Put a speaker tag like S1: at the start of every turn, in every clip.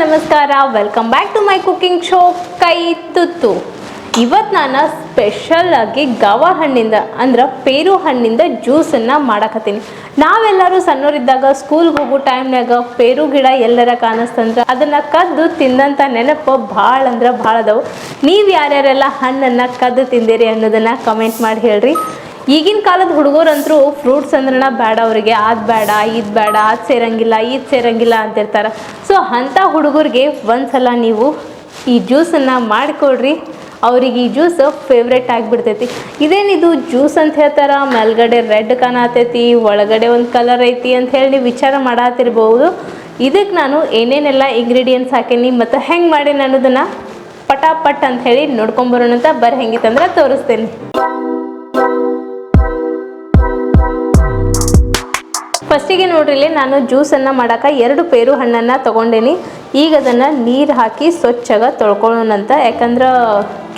S1: ನಮಸ್ಕಾರ. Welcome back to my cooking show ಕೈ ತುತ್ತು. ಇವತ್ತು ನಾನು ಸ್ಪೆಷಲ್ ಆಗಿ ಗವ ಹಣ್ಣಿಂದ, ಅಂದ್ರೆ ಪೇರು ಹಣ್ಣಿಂದ ಜ್ಯೂಸನ್ನು ಮಾಡಕತ್ತೀನಿ. ನಾವೆಲ್ಲರೂ ಸಣ್ಣವರಿದ್ದಾಗ ಸ್ಕೂಲ್ಗೆ ಹೋಗೋ ಟೈಮ್ನಾಗ ಪೇರು ಗಿಡ ಎಲ್ಲರ ಕಾಣಿಸ್ತಂದ್ರೆ, ಅದನ್ನು ಕದ್ದು ತಿಂದಂಥ ನೆನಪು ಭಾಳ ಅಂದ್ರೆ ಭಾಳ ಅದಾವು. ನೀವು ಯಾರ್ಯಾರೆಲ್ಲ ಹಣ್ಣನ್ನು ಕದ್ದು ತಿಂದಿರಿ ಅನ್ನೋದನ್ನು ಕಮೆಂಟ್ ಮಾಡಿ ಹೇಳ್ರಿ. ಈಗಿನ ಕಾಲದ ಹುಡುಗರಂತರೂ ಫ್ರೂಟ್ಸ್ ಅಂದ್ರನ ಬೇಡ ಅವರಿಗೆ, ಅದು ಬೇಡ, ಇದು ಬೇಡ, ಅದು ಸೇರಂಗಿಲ್ಲ, ಇದು ಸೇರಂಗಿಲ್ಲ ಅಂತಿರ್ತಾರೆ. ಸೊ ಅಂಥ ಹುಡುಗರಿಗೆ ಒಂದ್ಸಲ ನೀವು ಈ ಜ್ಯೂಸನ್ನು ಮಾಡಿಕೊಡ್ರಿ. ಅವ್ರಿಗೆ ಈ ಜ್ಯೂಸ್ ಫೇವ್ರೇಟ್ ಆಗಿಬಿಡ್ತೈತಿ. ಇದೇನಿದು ಜ್ಯೂಸ್ ಅಂತ ಹೇಳ್ತಾರ? ಮೇಲ್ಗಡೆ ರೆಡ್ ಕಾಣತೈತಿ ಒಳಗಡೆ ಒಂದು ಕಲರ್ ಐತಿ ಅಂತ ಹೇಳಿ ನೀವು ವಿಚಾರ ಮಾಡತ್ತಿರ್ಬೋದು ಇದಕ್ಕೆ ನಾನು ಏನೇನೆಲ್ಲ ಇಂಗ್ರೀಡಿಯೆಂಟ್ಸ್ ಹಾಕೀನಿ ಮತ್ತು ಹೆಂಗೆ ಮಾಡೀನಿ ಅನ್ನೋದನ್ನು ಪಟಾಪಟ್ ಅಂತ ಹೇಳಿ ನೋಡ್ಕೊಂಬರೋಣ ಅಂತ ಬರೀ ಹೆಂಗಿತ್ತಂದ್ರೆ ತೋರಿಸ್ತೇನೆ. ಫಸ್ಟಿಗೆ ಇಲ್ಲಿ ನಾನು ಜ್ಯೂಸನ್ನು ಮಾಡೋಕೆ ಎರಡು ಪೇರು ಹಣ್ಣನ್ನು ತೊಗೊಂಡೇನಿ. ಈಗ ಅದನ್ನು ನೀರು ಹಾಕಿ ಸ್ವಚ್ಛಾಗಿ ತೊಳ್ಕೊಳ್ಳೋಣಂತ ಯಾಕಂದ್ರೆ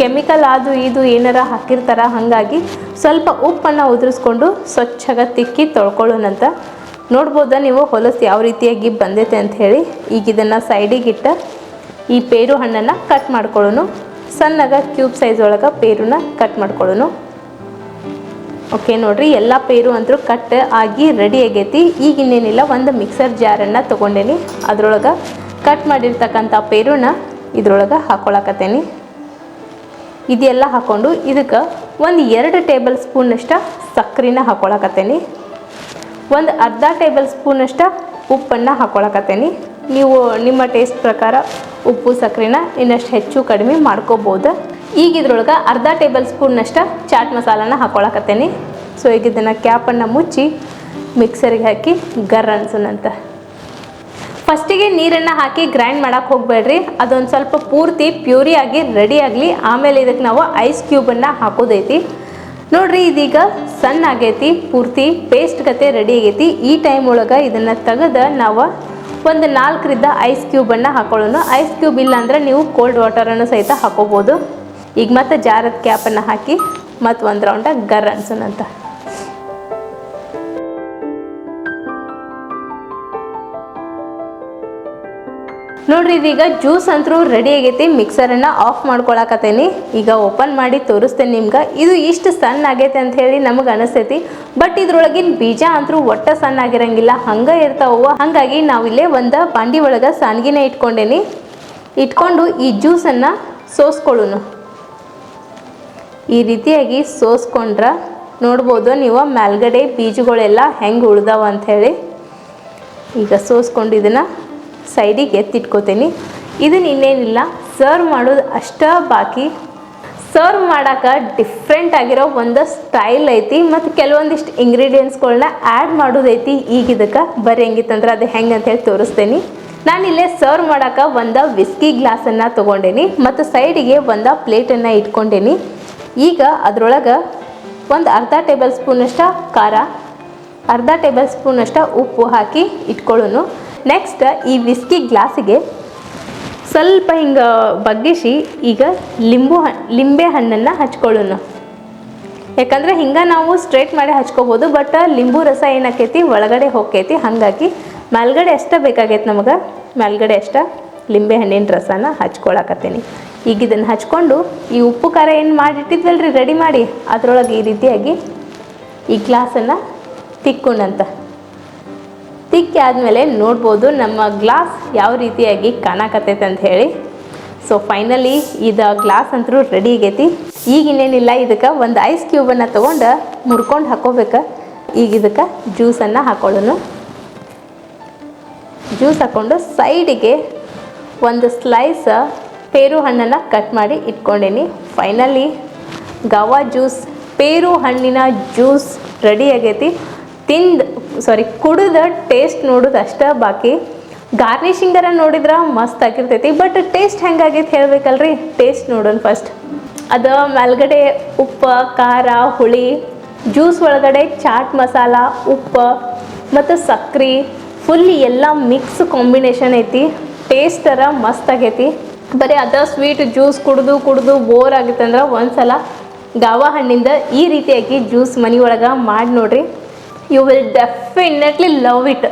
S1: ಕೆಮಿಕಲ್ ಅದು ಇದು ಏನಾರ ಹಾಕಿರ್ತಾರ, ಹಾಗಾಗಿ ಸ್ವಲ್ಪ ಉಪ್ಪನ್ನು ಉದುರಿಸ್ಕೊಂಡು ಸ್ವಚ್ಛಾಗಿ ತಿಕ್ಕಿ ತೊಳ್ಕೊಳ್ಳೋಣಂತ ನೋಡ್ಬೋದಾ ನೀವು ಹೊಲಸು ಯಾವ ರೀತಿಯಾಗಿ ಬಂದೈತೆ ಅಂತ ಹೇಳಿ. ಈಗ ಇದನ್ನು ಸೈಡಿಗಿಟ್ಟ ಈ ಪೇರು ಹಣ್ಣನ್ನು ಕಟ್ ಮಾಡ್ಕೊಳ್ಳೋಣ. ಸಣ್ಣಗ ಕ್ಯೂಬ್ ಸೈಜ್ ಒಳಗೆ ಪೇರುನ ಕಟ್ ಮಾಡ್ಕೊಳ್ಳೋನು ಓಕೆ ನೋಡ್ರಿ, ಎಲ್ಲ ಪೇರು ಅಂತೂ ಕಟ್ ಆಗಿ ರೆಡಿ ಆಗೈತಿ. ಈಗ ಇನ್ನೇನಿಲ್ಲ, ಒಂದು ಮಿಕ್ಸರ್ ಜಾರನ್ನು ತೊಗೊಂಡೇನಿ. ಅದರೊಳಗೆ ಕಟ್ ಮಾಡಿರ್ತಕ್ಕಂಥ ಪೇರುನ ಇದ್ರೊಳಗೆ ಹಾಕೊಳಕತ್ತೇನಿ. ಇದೆಲ್ಲ ಹಾಕ್ಕೊಂಡು ಇದಕ್ಕೆ ಒಂದು ಎರಡು ಟೇಬಲ್ ಸ್ಪೂನಷ್ಟ ಸಕ್ಕರೆನ ಹಾಕೊಳಕತ್ತೇನಿ. ಒಂದು ಅರ್ಧ ಟೇಬಲ್ ಸ್ಪೂನಷ್ಟ ಉಪ್ಪನ್ನು ಹಾಕೊಳಕತ್ತೇನಿ. ನೀವು ನಿಮ್ಮ ಟೇಸ್ಟ್ ಪ್ರಕಾರ ಉಪ್ಪು ಸಕ್ಕರೆನ ಇನ್ನಷ್ಟು ಹೆಚ್ಚು ಕಡಿಮೆ ಮಾಡ್ಕೋಬೋದು. ಈಗ ಇದ್ರೊಳಗೆ ಅರ್ಧ ಟೇಬಲ್ ಸ್ಪೂನ್ನಷ್ಟು ಚಾಟ್ ಮಸಾಲಾನ ಹಾಕೊಳಕತ್ತೇನೆ. ಸೊ ಈಗ ಇದನ್ನು ಕ್ಯಾಪನ್ನು ಮುಚ್ಚಿ ಮಿಕ್ಸರಿಗೆ ಹಾಕಿ ಗರ್ ಅನ್ಸೋಣಂತ ಫಸ್ಟಿಗೆ ನೀರನ್ನು ಹಾಕಿ ಗ್ರೈಂಡ್ ಮಾಡೋಕ್ಕೆ ಹೋಗಬೇಡ್ರಿ. ಅದೊಂದು ಸ್ವಲ್ಪ ಪೂರ್ತಿ ಪ್ಯೂರಿಯಾಗಿ ರೆಡಿ ಆಗಲಿ. ಆಮೇಲೆ ಇದಕ್ಕೆ ನಾವು ಐಸ್ ಕ್ಯೂಬನ್ನು ಹಾಕೋದೈತಿ. ನೋಡ್ರಿ, ಇದೀಗ ಸಣ್ಣ ಆಗೈತಿ, ಪೂರ್ತಿ ಪೇಸ್ಟ್ ಗತೆ ರೆಡಿ ಆಗೈತಿ. ಈ ಟೈಮ್ ಒಳಗೆ ಇದನ್ನು ತೆಗೆದು ನಾವು ಒಂದು ನಾಲ್ಕರಿಂದ ಐಸ್ ಕ್ಯೂಬನ್ನು ಹಾಕೊಳ್ಳೋಣ. ಐಸ್ ಕ್ಯೂಬ್ ಇಲ್ಲ ಅಂದ್ರೆ ನೀವು ಕೋಲ್ಡ್ ವಾಟರನ್ನು ಸಹಿತ ಹಾಕೋಬೋದು. ಈಗ ಮತ್ತೆ ಜಾರದ ಕ್ಯಾಪನ್ನು ಹಾಕಿ ಮತ್ತು ಒಂದು ರೌಂಡ ಗರ್ ಅನ್ಸೋಣಂತ ನೋಡ್ರಿ ಇದೀಗ ಜ್ಯೂಸ್ ಅಂತೂ ರೆಡಿ ಆಗೈತಿ. ಮಿಕ್ಸರನ್ನು ಆಫ್ ಮಾಡ್ಕೊಳಕತ್ತೇನಿ. ಈಗ ಓಪನ್ ಮಾಡಿ ತೋರಿಸ್ತೇನೆ ನಿಮ್ಗೆ. ಇದು ಇಷ್ಟು ಸಣ್ಣ ಆಗೈತೆ ಅಂತ ಹೇಳಿ ನಮಗೆ ಅನಿಸ್ತೈತಿ. ಬಟ್ ಇದ್ರೊಳಗಿನ ಬೀಜ ಅಂತೂ ಒಟ್ಟ ಸಣ್ಣ ಆಗಿರಂಗಿಲ್ಲ. ಹಂಗೆ ಇರ್ತಾವ ಹಾಗಾಗಿ ನಾವಿಲ್ಲೇ ಒಂದು ಬಾಂಡಿ ಒಳಗೆ ಸಾನ್ಗಿನ ಇಟ್ಕೊಂಡೇನಿ. ಇಟ್ಕೊಂಡು ಈ ಜ್ಯೂಸನ್ನು ಸೋಸ್ಕೊಳ್ಳೋನು ಈ ರೀತಿಯಾಗಿ ಸೋಸ್ಕೊಂಡ್ರೆ ನೋಡ್ಬೋದು ನೀವು ಮೇಲ್ಗಡೆ ಬೀಜಗಳೆಲ್ಲ ಹೆಂಗೆ ಉಳ್ದಾವ ಅಂಥೇಳಿ ಈಗ ಸೋಸ್ಕೊಂಡು ಇದನ್ನು ಸೈಡಿಗೆ ಎತ್ತಿಟ್ಕೋತೀನಿ. ಇದನ್ನ ಇನ್ನೇನಿಲ್ಲ, ಸರ್ವ್ ಮಾಡೋದು ಅಷ್ಟ ಬಾಕಿ. ಸರ್ವ್ ಮಾಡೋಕೆ ಡಿಫ್ರೆಂಟ್ ಆಗಿರೋ ಒಂದು ಸ್ಟೈಲ್ ಐತಿ ಮತ್ತು ಕೆಲವೊಂದಿಷ್ಟು ಇಂಗ್ರೀಡಿಯೆಂಟ್ಸ್ಗಳನ್ನ ಆ್ಯಡ್ ಮಾಡೋದೈತಿ. ಈಗ ಇದಕ್ಕೆ ಬರೀ ಹೆಂಗಿತ್ತಂದ್ರೆ ಅದು ಹೆಂಗೆ ಅಂತೇಳಿ ತೋರಿಸ್ತೇನೆ. ನಾನಿಲ್ಲೇ ಸರ್ವ್ ಮಾಡೋಕೆ ಒಂದು ವಿಸ್ಕಿ ಗ್ಲಾಸನ್ನು ತೊಗೊಂಡೇನಿ, ಮತ್ತು ಸೈಡಿಗೆ ಒಂದು ಪ್ಲೇಟನ್ನು ಇಟ್ಕೊಂಡೇನಿ. ಈಗ ಅದರೊಳಗೆ ಒಂದು ಅರ್ಧ ಟೇಬಲ್ ಸ್ಪೂನಷ್ಟ ಖಾರ, ಅರ್ಧ ಟೇಬಲ್ ಸ್ಪೂನಷ್ಟ ಉಪ್ಪು ಹಾಕಿ ಇಟ್ಕೊಳ್ಳೋನು. ನೆಕ್ಸ್ಟ್ ಈ ವಿಸ್ಕಿ ಗ್ಲಾಸಿಗೆ ಸ್ವಲ್ಪ ಹಿಂಗೆ ಬಗ್ಗಿಸಿ ಈಗ ಲಿಂಬು ಲಿಂಬೆ ಹಣ್ಣನ್ನು ಹಚ್ಕೊಳ್ಳೋನು. ಯಾಕಂದರೆ ಹಿಂಗೆ ನಾವು ಸ್ಟ್ರೇಟ್ ಮಾಡಿ ಹಚ್ಕೋಬೋದು ಬಟ್ ಲಿಂಬು ರಸ ಏನಾಕೈತಿ, ಒಳಗಡೆ ಹೋಗ್ತೈತಿ ಹಾಗಾಗಿ ಮೇಲ್ಗಡೆ ಅಷ್ಟೇ ಬೇಕಾಗೈತೆ ನಮಗೆ. ಮೇಲ್ಗಡೆ ಅಷ್ಟೇ ಲಿಂಬೆ ಹಣ್ಣಿನ ರಸನ ಹಚ್ಕೊಳಕತ್ತೀನಿ. ಈಗ ಇದನ್ನು ಹಚ್ಕೊಂಡು ಈ ಉಪ್ಪು ಖಾರ ಏನು ಮಾಡಿಟ್ಟಿದ್ವಲ್ರಿ? ರೆಡಿ ಮಾಡಿ. ಅದರೊಳಗೆ ಈ ರೀತಿಯಾಗಿ ಈ ಗ್ಲಾಸನ್ನು ತಿಕ್ಕೊಂಡಂತ. ತಿಕ್ಕಿ ಆದಮೇಲೆ ನೋಡ್ಬೋದು ನಮ್ಮ ಗ್ಲಾಸ್ ಯಾವ ರೀತಿಯಾಗಿ ಕಾಣಕತ್ತೈತೆ ಅಂತ ಹೇಳಿ. ಸೊ ಫೈನಲಿ ಇದು ಗ್ಲಾಸ್ ಅಂತೂ ರೆಡಿ ಆಗೈತಿ. ಈಗ ಇನ್ನೇನಿಲ್ಲ, ಇದಕ್ಕೆ ಒಂದು ಐಸ್ ಕ್ಯೂಬನ್ನು ತೊಗೊಂಡು ಮುರ್ಕೊಂಡು ಹಾಕೋಬೇಕು. ಈಗ ಇದಕ್ಕೆ ಜ್ಯೂಸನ್ನು ಹಾಕೊಳ್ಳೋನು ಜ್ಯೂಸ್ ಹಾಕ್ಕೊಂಡು ಸೈಡಿಗೆ ಒಂದು ಸ್ಲೈಸ್ ಪೇರು ಹಣ್ಣನ್ನು ಕಟ್ ಮಾಡಿ ಇಟ್ಕೊಂಡೀನಿ. ಫೈನಲಿ ಗವಾ ಜ್ಯೂಸ್ ಪೇರು ಹಣ್ಣಿನ ಜ್ಯೂಸ್ ರೆಡಿ ಆಗೈತಿ. ತಿಂದು ಸಾರಿ ಕುಡಿದ ಟೇಸ್ಟ್ ನೋಡೋದು ಅಷ್ಟೇ ಬಾಕಿ. ಗಾರ್ನಿಶಿಂಗರ ನೋಡಿದ್ರೆ ಮಸ್ತ್ ಆಗಿರ್ತೈತಿ ಬಟ್ ಟೇಸ್ಟ್ ಹೆಂಗಾಗೈತೆ ಹೇಳ್ಬೇಕಲ್ರಿ? ಟೇಸ್ಟ್ ನೋಡೋಣ ಫಸ್ಟ್ ಅದು ಮೇಲ್ಗಡೆ ಉಪ್ಪು, ಖಾರ, ಹುಳಿ ಜ್ಯೂಸ್ ಒಳಗಡೆ ಚಾಟ್ ಮಸಾಲ, ಉಪ್ಪು ಮತ್ತು ಸಕ್ರೆ ಫುಲ್ ಎಲ್ಲ ಮಿಕ್ಸ್ ಕಾಂಬಿನೇಷನ್ ಐತಿ. ಟೇಸ್ಟರ ಮಸ್ತ್ ಆಗೈತಿ. ಬರೀ ಅದ ಸ್ವೀಟ್ ಜ್ಯೂಸ್ ಕುಡಿದು ಕುಡಿದು ಬೋರ್ ಆಗುತ್ತೆ ಅಂದ್ರೆ ಒಂದ್ಸಲ ಗಾವ ಹಣ್ಣಿಂದ ಈ ರೀತಿಯಾಗಿ ಜ್ಯೂಸ್ ಮನೆಯೊಳಗೆ ಮಾಡಿ ನೋಡ್ರಿ. You will definitely love it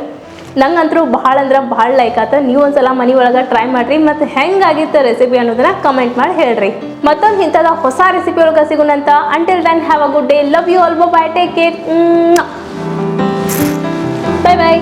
S1: ನಂಗಂತರೂ ಭಾಳ ಅಂದ್ರೆ ಭಾಳ ಲೈಕ್ ಆತ. ನೀವು ಒಂದ್ಸಲ ಮನೆ ಒಳಗೆ ಟ್ರೈ ಮಾಡಿರಿ. ಮತ್ತು ಹೆಂಗಾಗಿತ್ತು ರೆಸಿಪಿ ಅನ್ನೋದನ್ನ ಕಮೆಂಟ್ ಮಾಡಿ ಹೇಳ್ರಿ. ಮತ್ತೊಂದು ಇಂಥದ ಹೊಸ ರೆಸಿಪಿ ಒಳಗೆ ಸಿಗೋಣಂತ until then have a good day love you all bye take care bye bye